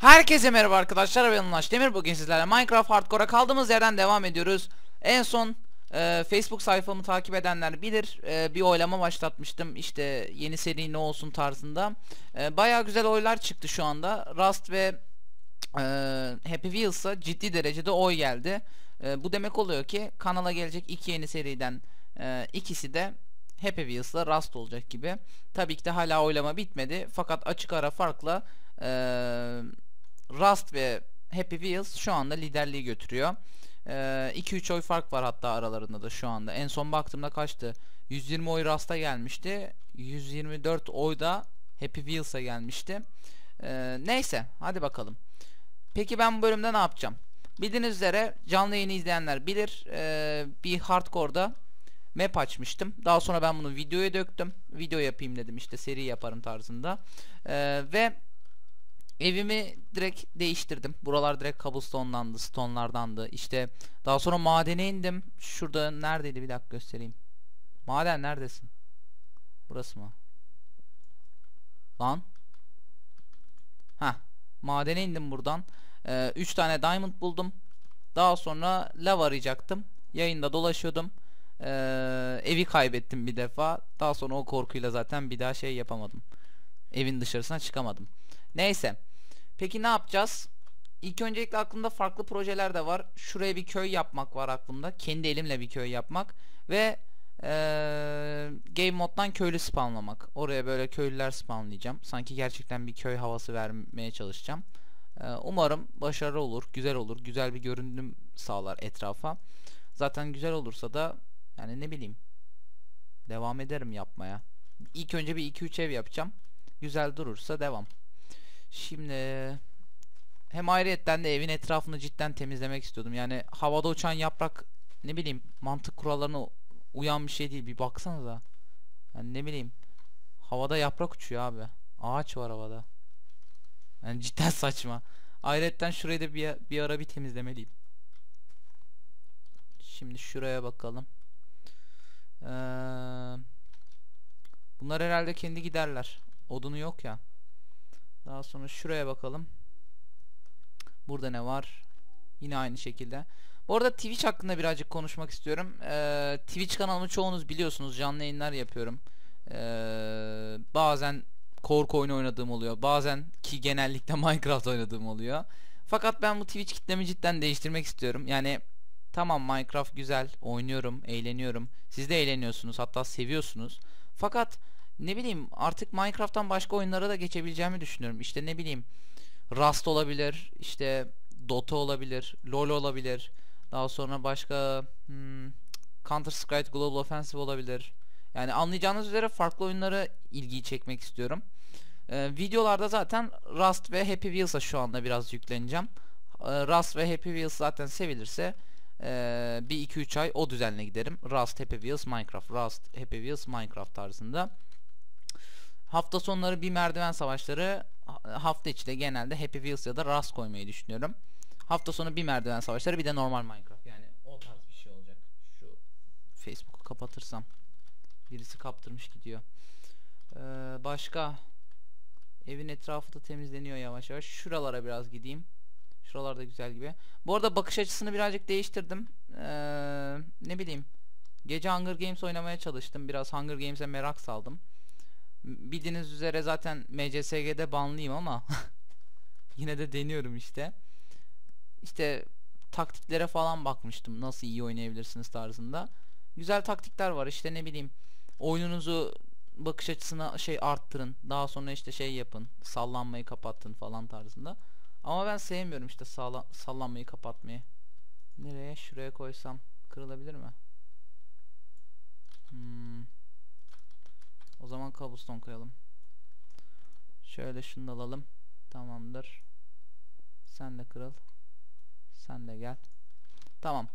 Herkese merhaba arkadaşlar ben Ulaş Demir. Bugün sizlerle Minecraft Hardcore'a kaldığımız yerden devam ediyoruz. En son e, Facebook sayfamı takip edenler bilir. E, bir oylama başlatmıştım işte yeni seri ne olsun tarzında. E, Baya güzel oylar çıktı şu anda. Rust ve e, Happy Wheels'a ciddi derecede oy geldi. E, Bu demek oluyor ki kanala gelecek iki yeni seriden e, ikisi de Happy Wheels'la Rust olacak gibi. Tabii ki de hala oylama bitmedi. Fakat açık ara farkla ee, Rust ve Happy Wheels şu anda liderliği götürüyor. 2-3 ee, oy fark var hatta aralarında da şu anda. En son baktığımda kaçtı? 120 oy Rust'a gelmişti. 124 oy da Happy Wheels'a gelmişti. Ee, neyse hadi bakalım. Peki ben bu bölümde ne yapacağım? Bildiğiniz üzere canlı yayını izleyenler bilir. Ee, bir hardcore'da map açmıştım. Daha sonra ben bunu videoya döktüm. Video yapayım dedim işte seri yaparım tarzında. Ee, ve Evimi direkt değiştirdim. Buralar direkt cobblestone'landı, stone'lardandı. İşte daha sonra madene indim. Şurada neredeydi bir dakika göstereyim. Maden neredesin? Burası mı? Lan. Ha, madene indim buradan. 3 ee, tane diamond buldum. Daha sonra lav arayacaktım. Yayında dolaşıyordum. Ee, evi kaybettim bir defa. Daha sonra o korkuyla zaten bir daha şey yapamadım. Evin dışarısına çıkamadım. Neyse. Peki ne yapacağız? İlk öncelikle aklımda farklı projeler de var. Şuraya bir köy yapmak var aklımda. Kendi elimle bir köy yapmak. Ve ee, game moddan köylü spawnlamak. Oraya böyle köylüler spawnlayacağım. Sanki gerçekten bir köy havası vermeye çalışacağım. Ee, umarım başarılı olur, güzel olur, güzel bir görünüm sağlar etrafa. Zaten güzel olursa da yani ne bileyim devam ederim yapmaya. İlk önce bir 2-3 ev yapacağım. Güzel durursa devam. Şimdi hem ayrıyetten de evin etrafını cidden temizlemek istiyordum. Yani havada uçan yaprak ne bileyim mantık kurallarına uyan bir şey değil. Bir baksanıza. Yani ne bileyim havada yaprak uçuyor abi. Ağaç var havada. Yani cidden saçma. Ayrıyetten şurayı da bir, bir ara bir temizlemeliyim. Şimdi şuraya bakalım. Ee, bunlar herhalde kendi giderler. Odunu yok ya. Daha sonra şuraya bakalım. Burada ne var? Yine aynı şekilde. Bu arada Twitch hakkında birazcık konuşmak istiyorum. Ee, Twitch kanalımı çoğunuz biliyorsunuz. Canlı yayınlar yapıyorum. Ee, bazen korku oyunu oynadığım oluyor. Bazen ki genellikle Minecraft oynadığım oluyor. Fakat ben bu Twitch kitlemi cidden değiştirmek istiyorum. Yani tamam Minecraft güzel. Oynuyorum, eğleniyorum. Siz de eğleniyorsunuz. Hatta seviyorsunuz. Fakat ne bileyim artık Minecraft'tan başka oyunlara da geçebileceğimi düşünüyorum. İşte ne bileyim Rust olabilir, işte Dota olabilir, LoL olabilir. Daha sonra başka hmm, Counter Strike Global Offensive olabilir. Yani anlayacağınız üzere farklı oyunlara ilgiyi çekmek istiyorum. Ee, videolarda zaten Rust ve Happy Wheels'a şu anda biraz yükleneceğim. Ee, Rust ve Happy Wheels zaten sevilirse ee, bir 2-3 ay o düzenle giderim. Rust, Happy Wheels, Minecraft. Rust, Happy Wheels, Minecraft tarzında. Hafta sonları bir merdiven savaşları hafta içi de genelde Happy Wheels ya da Rust koymayı düşünüyorum. Hafta sonu bir merdiven savaşları bir de normal Minecraft. Yani o tarz bir şey olacak. Şu Facebook'u kapatırsam birisi kaptırmış gidiyor. Ee, başka evin etrafı da temizleniyor yavaş yavaş. Şuralara biraz gideyim. Şuralarda güzel gibi. Bu arada bakış açısını birazcık değiştirdim. Ee, ne bileyim. Gece Hunger Games oynamaya çalıştım. Biraz Hunger Games'e merak saldım bildiğiniz üzere zaten MCSG'de banlıyım ama yine de deniyorum işte. İşte taktiklere falan bakmıştım. Nasıl iyi oynayabilirsiniz tarzında. Güzel taktikler var. İşte ne bileyim oyununuzu bakış açısına şey arttırın. Daha sonra işte şey yapın. Sallanmayı kapattın falan tarzında. Ama ben sevmiyorum işte salla sallanmayı kapatmayı. Nereye? Şuraya koysam kırılabilir mi? Hmm. O zaman cobblestone koyalım. Şöyle şunu da alalım. Tamamdır. Sen de kırıl. Sen de gel. Tamam.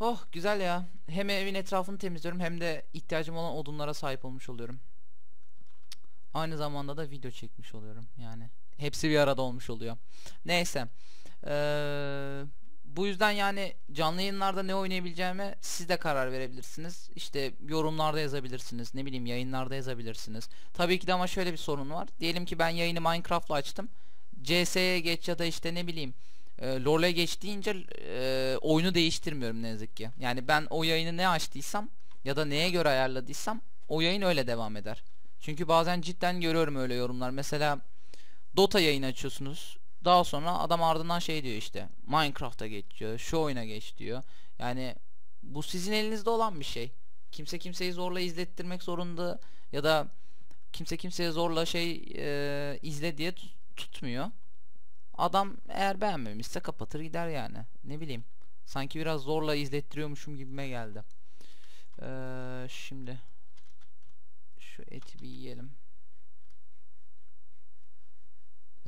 Oh güzel ya. Hem evin etrafını temizliyorum hem de ihtiyacım olan odunlara sahip olmuş oluyorum. Aynı zamanda da video çekmiş oluyorum. Yani hepsi bir arada olmuş oluyor. Neyse. Ee, bu yüzden yani canlı yayınlarda ne oynayabileceğime siz de karar verebilirsiniz. İşte yorumlarda yazabilirsiniz. Ne bileyim yayınlarda yazabilirsiniz. Tabii ki de ama şöyle bir sorun var. Diyelim ki ben yayını Minecraft'la açtım. CS'ye geç ya da işte ne bileyim e, LoL'e geç deyince e, oyunu değiştirmiyorum ne yazık ki. Yani ben o yayını ne açtıysam ya da neye göre ayarladıysam o yayın öyle devam eder. Çünkü bazen cidden görüyorum öyle yorumlar. Mesela Dota yayını açıyorsunuz. Daha sonra adam ardından şey diyor işte Minecraft'a geç diyor. Şu oyuna geç diyor. Yani bu sizin elinizde olan bir şey. Kimse kimseyi zorla izlettirmek zorunda ya da kimse kimseye zorla şey e, izle diye tut- tutmuyor. Adam eğer beğenmemişse kapatır gider yani. Ne bileyim. Sanki biraz zorla izlettiriyormuşum gibime geldi. Ee, şimdi şu eti bir yiyelim.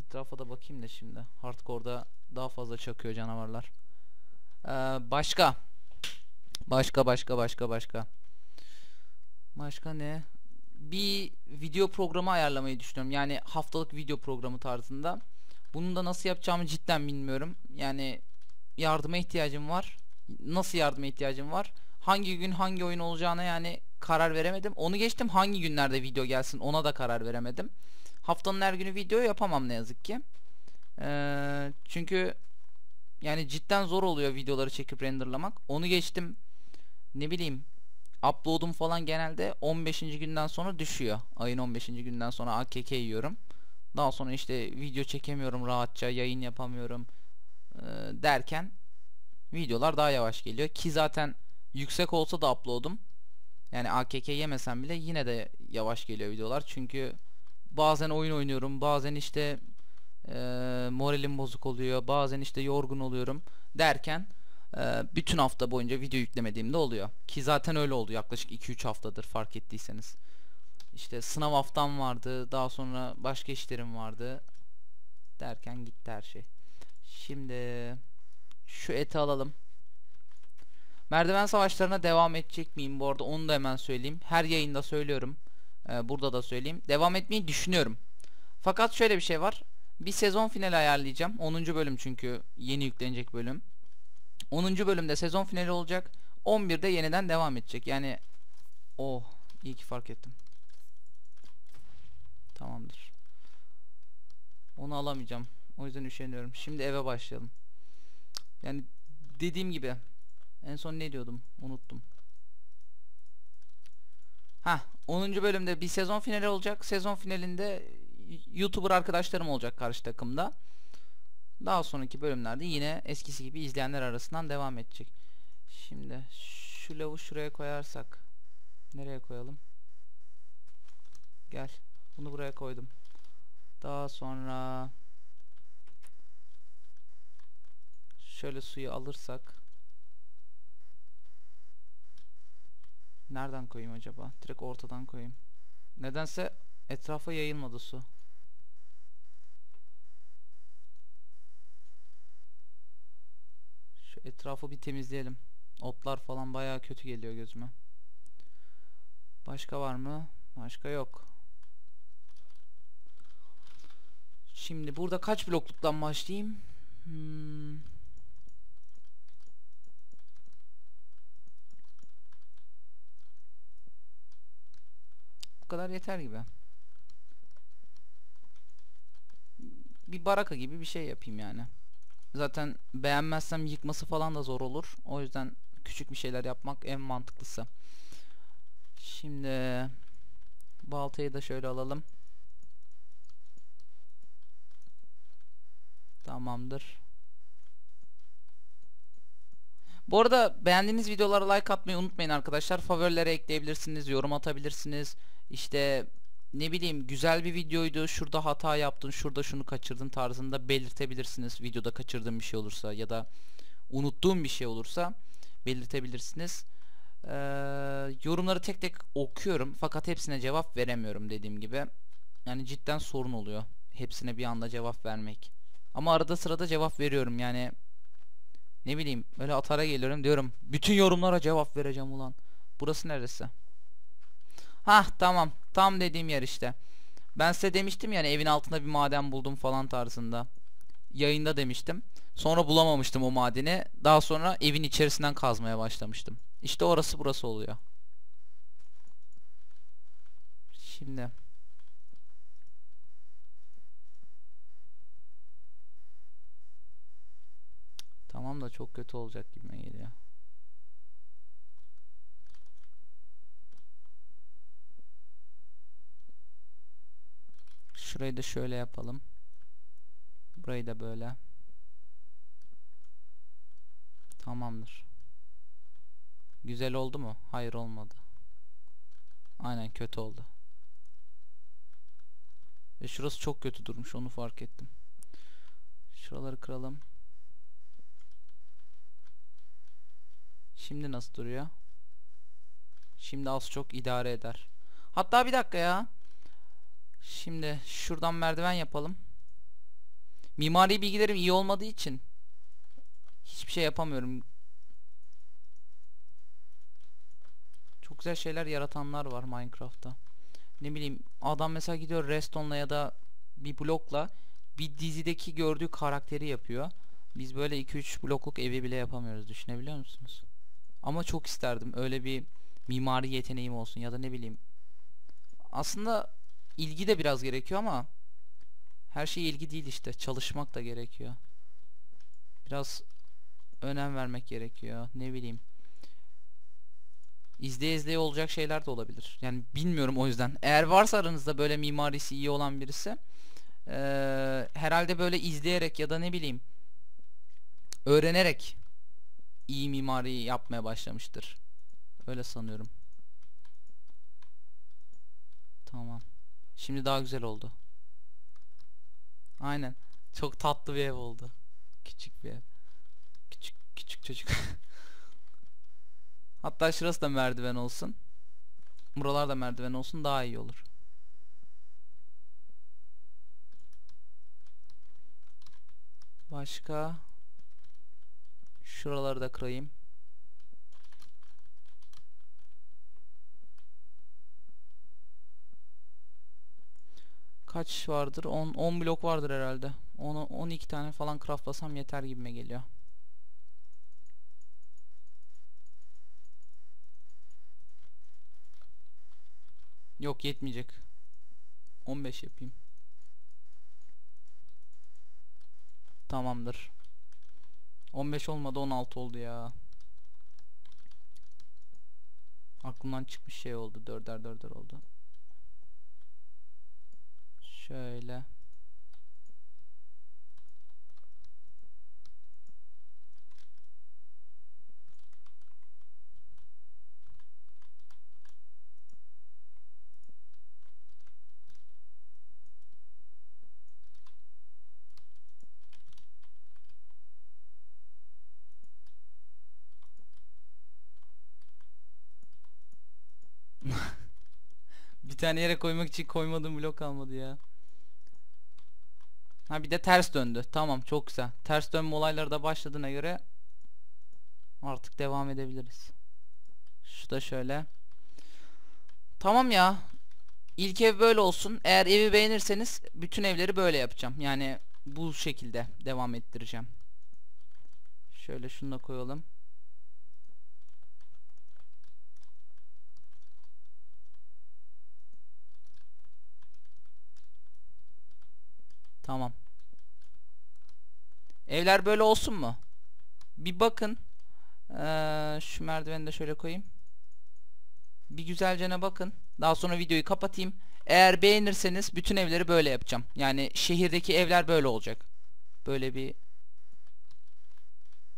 Etrafa da bakayım da şimdi. Hardcore'da daha fazla çakıyor canavarlar. Ee, başka. Başka başka başka başka. Başka ne? Bir video programı ayarlamayı düşünüyorum. Yani haftalık video programı tarzında. Bunu da nasıl yapacağımı cidden bilmiyorum. Yani yardıma ihtiyacım var. Nasıl yardıma ihtiyacım var? Hangi gün hangi oyun olacağına yani karar veremedim. Onu geçtim hangi günlerde video gelsin ona da karar veremedim. Haftanın her günü video yapamam ne yazık ki. Ee, çünkü yani cidden zor oluyor videoları çekip renderlamak. Onu geçtim. Ne bileyim upload'um falan genelde 15. günden sonra düşüyor. Ayın 15. günden sonra AKK yiyorum. Daha sonra işte video çekemiyorum rahatça, yayın yapamıyorum ee, derken videolar daha yavaş geliyor ki zaten yüksek olsa da upload'um yani AKK yemesem bile yine de yavaş geliyor videolar çünkü bazen oyun oynuyorum bazen işte eee, moralim bozuk oluyor bazen işte yorgun oluyorum derken eee, bütün hafta boyunca video yüklemediğimde oluyor. Ki zaten öyle oldu yaklaşık 2-3 haftadır fark ettiyseniz. İşte sınav haftam vardı daha sonra başka işlerim vardı derken gitti her şey. Şimdi şu eti alalım. Merdiven savaşlarına devam edecek miyim? Bu arada onu da hemen söyleyeyim. Her yayında söylüyorum. Ee, burada da söyleyeyim. Devam etmeyi düşünüyorum. Fakat şöyle bir şey var. Bir sezon finali ayarlayacağım. 10. bölüm çünkü yeni yüklenecek bölüm. 10. bölümde sezon finali olacak. 11'de yeniden devam edecek. Yani oh iyi ki fark ettim. Tamamdır. Onu alamayacağım. O yüzden üşeniyorum. Şimdi eve başlayalım. Yani dediğim gibi en son ne diyordum? Unuttum. Ha, 10. bölümde bir sezon finali olacak. Sezon finalinde YouTuber arkadaşlarım olacak karşı takımda. Daha sonraki bölümlerde yine eskisi gibi izleyenler arasından devam edecek. Şimdi şu lavu şuraya koyarsak nereye koyalım? Gel. Bunu buraya koydum. Daha sonra şöyle suyu alırsak Nereden koyayım acaba? Direkt ortadan koyayım. Nedense etrafa yayılmadı su. Şu etrafı bir temizleyelim. Otlar falan bayağı kötü geliyor gözüme. Başka var mı? Başka yok. Şimdi burada kaç blokluktan başlayayım? Hmm. Bu kadar yeter gibi. Bir baraka gibi bir şey yapayım yani. Zaten beğenmezsem yıkması falan da zor olur. O yüzden küçük bir şeyler yapmak en mantıklısı. Şimdi baltayı da şöyle alalım. Tamamdır. Bu arada beğendiğiniz videolara like atmayı unutmayın arkadaşlar. Favorilere ekleyebilirsiniz, yorum atabilirsiniz. İşte ne bileyim güzel bir videoydu. Şurada hata yaptın, şurada şunu kaçırdın tarzında belirtebilirsiniz. Videoda kaçırdığım bir şey olursa ya da unuttuğum bir şey olursa belirtebilirsiniz. Ee, yorumları tek tek okuyorum fakat hepsine cevap veremiyorum dediğim gibi. Yani cidden sorun oluyor. Hepsine bir anda cevap vermek. Ama arada sırada cevap veriyorum yani ne bileyim böyle atara geliyorum diyorum. Bütün yorumlara cevap vereceğim ulan. Burası neresi? Hah tamam. Tam dediğim yer işte. Ben size demiştim yani evin altında bir maden buldum falan tarzında. Yayında demiştim. Sonra bulamamıştım o madeni. Daha sonra evin içerisinden kazmaya başlamıştım. İşte orası burası oluyor. Şimdi. Tamam da çok kötü olacak gibi geliyor. Şurayı da şöyle yapalım. Burayı da böyle. Tamamdır. Güzel oldu mu? Hayır olmadı. Aynen kötü oldu. Ve şurası çok kötü durmuş onu fark ettim. Şuraları kıralım. Şimdi nasıl duruyor? Şimdi az çok idare eder. Hatta bir dakika ya. Şimdi şuradan merdiven yapalım. Mimari bilgilerim iyi olmadığı için hiçbir şey yapamıyorum. Çok güzel şeyler yaratanlar var Minecraft'ta. Ne bileyim adam mesela gidiyor Redstone'la ya da bir blokla bir dizideki gördüğü karakteri yapıyor. Biz böyle 2-3 blokluk evi bile yapamıyoruz düşünebiliyor musunuz? Ama çok isterdim öyle bir mimari yeteneğim olsun ya da ne bileyim. Aslında ilgi de biraz gerekiyor ama her şey ilgi değil işte. Çalışmak da gerekiyor. Biraz önem vermek gerekiyor. Ne bileyim. İzleye izleye olacak şeyler de olabilir. Yani bilmiyorum o yüzden. Eğer varsa aranızda böyle mimarisi iyi olan birisi ee, herhalde böyle izleyerek ya da ne bileyim öğrenerek iyi mimari yapmaya başlamıştır. Öyle sanıyorum. Tamam. Şimdi daha güzel oldu. Aynen. Çok tatlı bir ev oldu. Küçük bir ev. Küçük küçük çocuk. Hatta şurası da merdiven olsun. Buralar da merdiven olsun daha iyi olur. Başka şuraları da kırayım. Kaç vardır? 10 10 blok vardır herhalde. Onu 12 tane falan craftlasam yeter gibime geliyor. Yok yetmeyecek. 15 yapayım. Tamamdır. 15 olmadı 16 oldu ya. Aklımdan çıkmış şey oldu. Dörder dörder oldu. Şöyle. bir tane yere koymak için koymadığım blok kalmadı ya. Ha bir de ters döndü. Tamam çok güzel. Ters dönme olayları da başladığına göre artık devam edebiliriz. Şu da şöyle. Tamam ya. İlk ev böyle olsun. Eğer evi beğenirseniz bütün evleri böyle yapacağım. Yani bu şekilde devam ettireceğim. Şöyle şunu da koyalım. Tamam. Evler böyle olsun mu? Bir bakın. Ee, şu merdiveni de şöyle koyayım. Bir güzelcene bakın. Daha sonra videoyu kapatayım. Eğer beğenirseniz bütün evleri böyle yapacağım. Yani şehirdeki evler böyle olacak. Böyle bir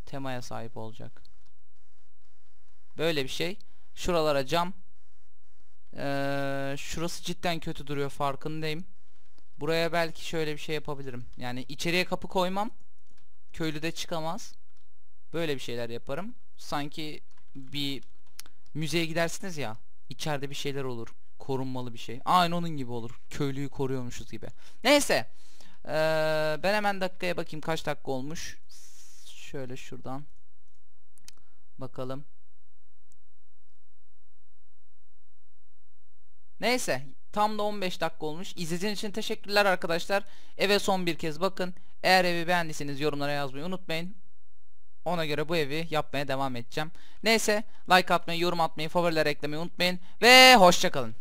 temaya sahip olacak. Böyle bir şey. Şuralara cam. Ee, şurası cidden kötü duruyor farkındayım. Buraya belki şöyle bir şey yapabilirim. Yani içeriye kapı koymam. Köylü de çıkamaz. Böyle bir şeyler yaparım. Sanki bir müzeye gidersiniz ya. İçeride bir şeyler olur. Korunmalı bir şey. Aynı onun gibi olur. Köylüyü koruyormuşuz gibi. Neyse. Ee, ben hemen dakikaya bakayım kaç dakika olmuş. Şöyle şuradan. Bakalım. Neyse tam da 15 dakika olmuş. İzlediğiniz için teşekkürler arkadaşlar. Eve son bir kez bakın. Eğer evi beğendiyseniz yorumlara yazmayı unutmayın. Ona göre bu evi yapmaya devam edeceğim. Neyse like atmayı, yorum atmayı, favoriler eklemeyi unutmayın. Ve hoşçakalın.